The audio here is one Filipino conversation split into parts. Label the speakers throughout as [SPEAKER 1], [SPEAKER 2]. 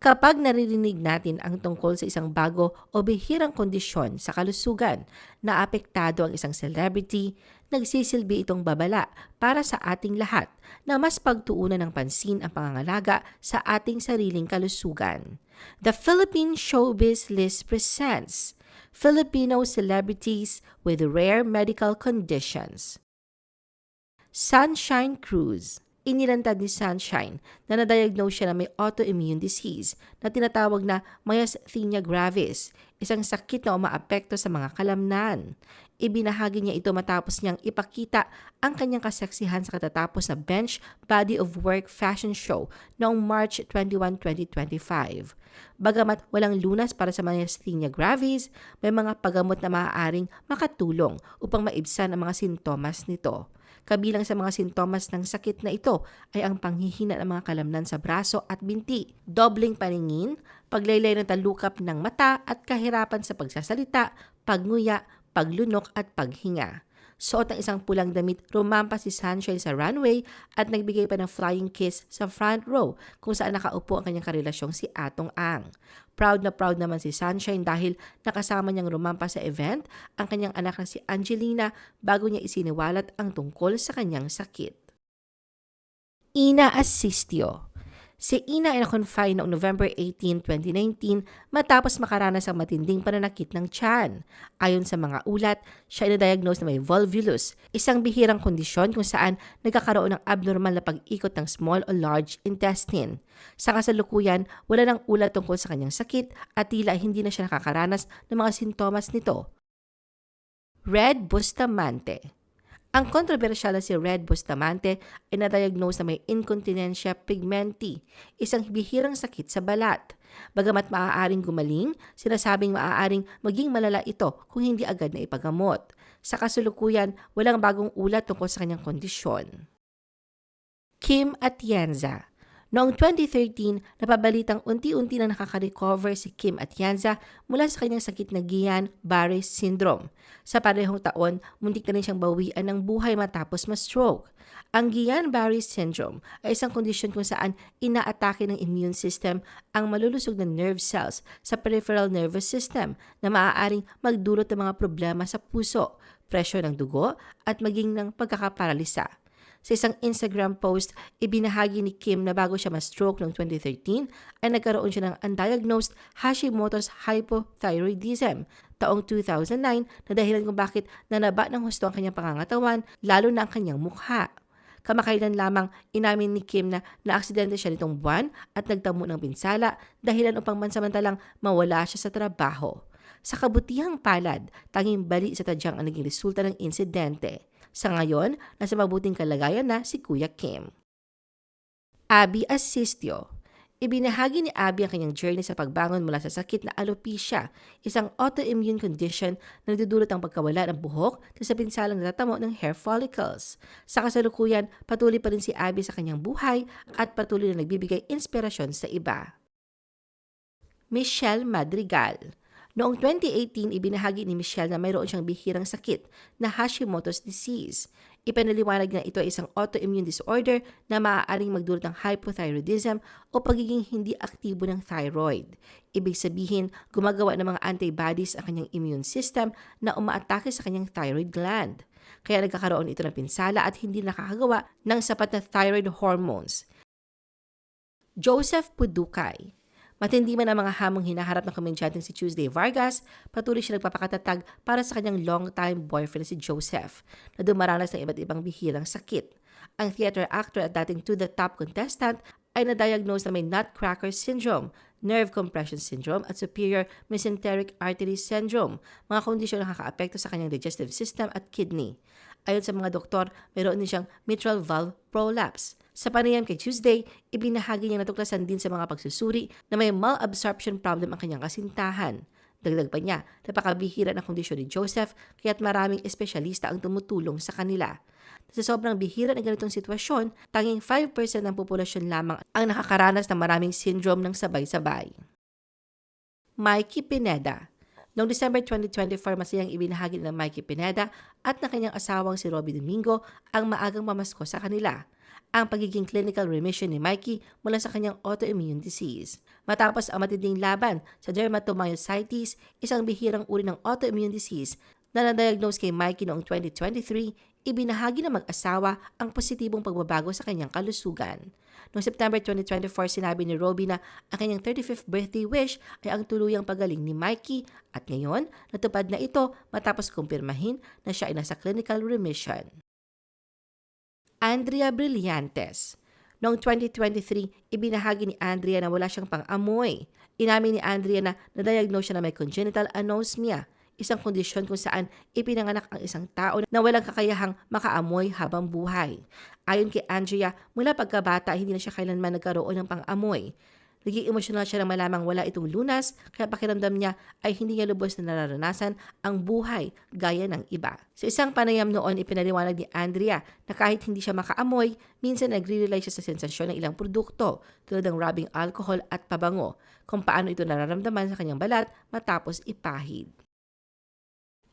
[SPEAKER 1] Kapag naririnig natin ang tungkol sa isang bago o bihirang kondisyon sa kalusugan na apektado ang isang celebrity, nagsisilbi itong babala para sa ating lahat na mas pagtuunan ng pansin ang pangangalaga sa ating sariling kalusugan. The Philippine Showbiz List presents Filipino Celebrities with Rare Medical Conditions. Sunshine Cruz inilantad ni Sunshine na na-diagnose siya na may autoimmune disease na tinatawag na myasthenia gravis, isang sakit na umaapekto sa mga kalamnan. Ibinahagi niya ito matapos niyang ipakita ang kanyang kaseksihan sa katatapos na Bench Body of Work Fashion Show noong March 21, 2025. Bagamat walang lunas para sa myasthenia gravis, may mga paggamot na maaaring makatulong upang maibsan ang mga sintomas nito. Kabilang sa mga sintomas ng sakit na ito ay ang panghihina ng mga kalamnan sa braso at binti, dobling paningin, paglaylay ng talukap ng mata at kahirapan sa pagsasalita, pagnguya, paglunok at paghinga. Suot ng isang pulang damit, rumampas si Sunshine sa runway at nagbigay pa ng flying kiss sa front row kung saan nakaupo ang kanyang karelasyong si Atong Ang. Proud na proud naman si Sunshine dahil nakasama niyang rumampas sa event ang kanyang anak na si Angelina bago niya isiniwalat ang tungkol sa kanyang sakit. Ina Assistio Si Ina ay na-confine noong November 18, 2019 matapos makaranas ang matinding pananakit ng tiyan. Ayon sa mga ulat, siya ay na-diagnose na may volvulus, isang bihirang kondisyon kung saan nagkakaroon ng abnormal na pag-ikot ng small o large intestine. Sa kasalukuyan, wala nang ulat tungkol sa kanyang sakit at tila hindi na siya nakakaranas ng mga sintomas nito. Red Bustamante ang kontrobersyal na si Red Bustamante ay na-diagnose na may incontinentia pigmenti, isang bihirang sakit sa balat. Bagamat maaaring gumaling, sinasabing maaaring maging malala ito kung hindi agad na ipagamot. Sa kasulukuyan, walang bagong ulat tungkol sa kanyang kondisyon. Kim Atienza Noong 2013, napabalitang unti-unti na nakaka-recover si Kim Atienza mula sa kanyang sakit na Guillain-Barré syndrome. Sa parehong taon, muntik na rin siyang bawian ng buhay matapos ma-stroke. Ang Guillain-Barré syndrome ay isang kondisyon kung saan inaatake ng immune system ang malulusog na nerve cells sa peripheral nervous system na maaaring magdulot ng mga problema sa puso, presyo ng dugo at maging ng pagkakaparalisa. Sa isang Instagram post, ibinahagi ni Kim na bago siya ma-stroke noong 2013 ay nagkaroon siya ng undiagnosed Hashimoto's hypothyroidism taong 2009 na dahilan kung bakit nanaba ng husto ang kanyang pangangatawan, lalo na ang kanyang mukha. Kamakailan lamang inamin ni Kim na naaksidente siya nitong buwan at nagtamo ng pinsala dahilan upang mansamantalang mawala siya sa trabaho. Sa kabutihang palad, tanging bali sa tadyang ang naging resulta ng insidente. Sa ngayon, nasa mabuting kalagayan na si Kuya Kim. Abby Assistio Ibinahagi ni Abby ang kanyang journey sa pagbangon mula sa sakit na alopecia, isang autoimmune condition na nagdudulot ang pagkawala ng buhok na sa pinsalang natatamo ng hair follicles. Sa kasalukuyan, patuloy pa rin si Abby sa kanyang buhay at patuloy na nagbibigay inspirasyon sa iba. Michelle Madrigal Noong 2018, ibinahagi ni Michelle na mayroon siyang bihirang sakit na Hashimoto's disease. Ipanaliwanag na ito ay isang autoimmune disorder na maaaring magdulot ng hypothyroidism o pagiging hindi aktibo ng thyroid. Ibig sabihin, gumagawa ng mga antibodies ang kanyang immune system na umaatake sa kanyang thyroid gland. Kaya nagkakaroon ito ng pinsala at hindi nakakagawa ng sapat na thyroid hormones. Joseph Pudukay Matindi man ang mga hamong hinaharap ng komedyanteng si Tuesday Vargas, patuloy siya nagpapakatatag para sa kanyang long-time boyfriend si Joseph, na dumaranas ng iba't ibang bihirang sakit. Ang theater actor at dating to the top contestant ay na-diagnose na may nutcracker syndrome, nerve compression syndrome at superior mesenteric artery syndrome, mga kondisyon na nakakaapekto sa kanyang digestive system at kidney. Ayon sa mga doktor, mayroon din siyang mitral valve prolapse. Sa panayam kay Tuesday, ibinahagi niya natuklasan din sa mga pagsusuri na may malabsorption problem ang kanyang kasintahan. Dagdag pa niya, napakabihira ng kondisyon ni Joseph kaya't maraming espesyalista ang tumutulong sa kanila. Sa sobrang bihira ng ganitong sitwasyon, tanging 5% ng populasyon lamang ang nakakaranas ng maraming syndrome ng sabay-sabay. Mikey Pineda Noong December 2024, masayang ibinahagi ng Mikey Pineda at ng kanyang asawang si Robbie Domingo ang maagang mamasko sa kanila. Ang pagiging clinical remission ni Mikey mula sa kanyang autoimmune disease. Matapos ang matinding laban sa dermatomyositis, isang bihirang uri ng autoimmune disease na na-diagnose kay Mikey noong 2023, ibinahagi ng mag-asawa ang positibong pagbabago sa kanyang kalusugan. Noong September 2024, sinabi ni Roby na ang kanyang 35th birthday wish ay ang tuluyang pagaling ni Mikey at ngayon, natupad na ito matapos kumpirmahin na siya ay nasa clinical remission. Andrea Brillantes Noong 2023, ibinahagi ni Andrea na wala siyang pang-amoy. Inamin ni Andrea na na-diagnose siya na may congenital anosmia, isang kondisyon kung saan ipinanganak ang isang tao na walang kakayahang makaamoy habang buhay. Ayon kay Andrea, mula pagkabata hindi na siya kailanman nagkaroon ng pang-amoy. Naging emosyonal siya nang malamang wala itong lunas, kaya pakiramdam niya ay hindi niya lubos na nararanasan ang buhay gaya ng iba. Sa isang panayam noon, ipinaliwanag ni Andrea na kahit hindi siya makaamoy, minsan nagre-rely siya sa sensasyon ng ilang produkto tulad ng rubbing alcohol at pabango, kung paano ito nararamdaman sa kanyang balat matapos ipahid.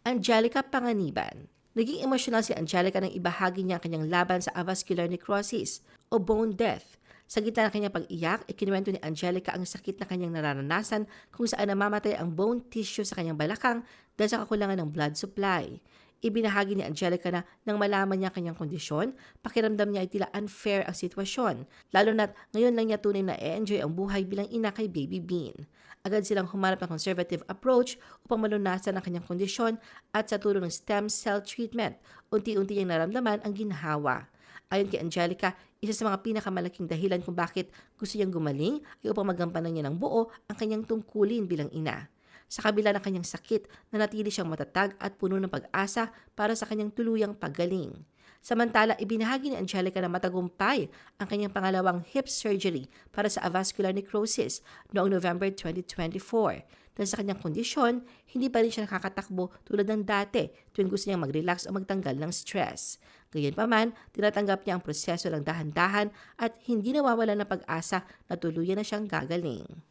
[SPEAKER 1] Angelica Panganiban Naging emosyonal si Angelica nang ibahagi niya ang kanyang laban sa avascular necrosis o bone death. Sa gitna ng kanyang pag-iyak, ikinuwento ni Angelica ang sakit na kanyang nararanasan kung saan namamatay ang bone tissue sa kanyang balakang dahil sa kakulangan ng blood supply. Ibinahagi ni Angelica na nang malaman niya ang kanyang kondisyon, pakiramdam niya ay tila unfair ang sitwasyon, lalo na't ngayon lang niya tunay na e-enjoy ang buhay bilang ina kay Baby Bean. Agad silang humarap ng conservative approach upang malunasan ang kanyang kondisyon at sa tulong ng stem cell treatment, unti-unti niyang naramdaman ang ginhawa. Ayon kay Angelica, isa sa mga pinakamalaking dahilan kung bakit gusto niyang gumaling ay upang magampanan niya ng buo ang kanyang tungkulin bilang ina. Sa kabila ng kanyang sakit, nanatili siyang matatag at puno ng pag-asa para sa kanyang tuluyang paggaling. Samantala, ibinahagi ni Angelica na matagumpay ang kanyang pangalawang hip surgery para sa avascular necrosis noong November 2024. Dahil sa kanyang kondisyon, hindi pa rin siya nakakatakbo tulad ng dati tuwing gusto niyang mag-relax o magtanggal ng stress. Gayunpaman, tinatanggap niya ang proseso ng dahan-dahan at hindi nawawala ng pag-asa na tuluyan na siyang gagaling.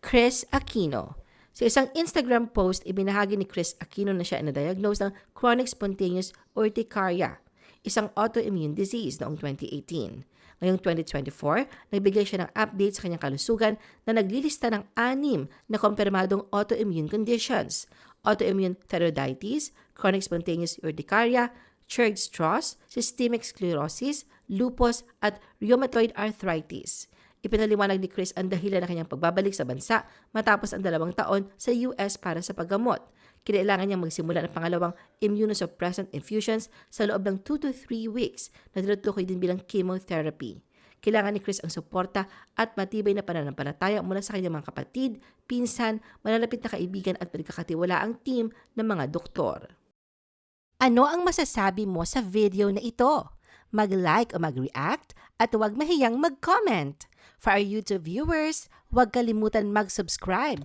[SPEAKER 1] Chris Aquino sa isang Instagram post, ibinahagi ni Chris Aquino na siya na-diagnose ng chronic spontaneous urticaria, isang autoimmune disease noong 2018. Ngayong 2024, nagbigay siya ng update sa kanyang kalusugan na naglilista ng anim na kumpirmadong autoimmune conditions, autoimmune thyroiditis, chronic spontaneous urticaria, Churg-Strauss, systemic sclerosis, lupus at rheumatoid arthritis. Ipinaliwanag ni Chris ang dahilan ng kanyang pagbabalik sa bansa matapos ang dalawang taon sa US para sa paggamot. Kinailangan niyang magsimula ng pangalawang immunosuppressant infusions sa loob ng 2 to 3 weeks na tinutukoy din bilang chemotherapy. Kailangan ni Chris ang suporta at matibay na pananampalataya mula sa kanyang mga kapatid, pinsan, malalapit na kaibigan at ang team ng mga doktor. Ano ang masasabi mo sa video na ito? Mag-like o mag-react at huwag mahiyang mag-comment. For our YouTube viewers, huwag kalimutan mag-subscribe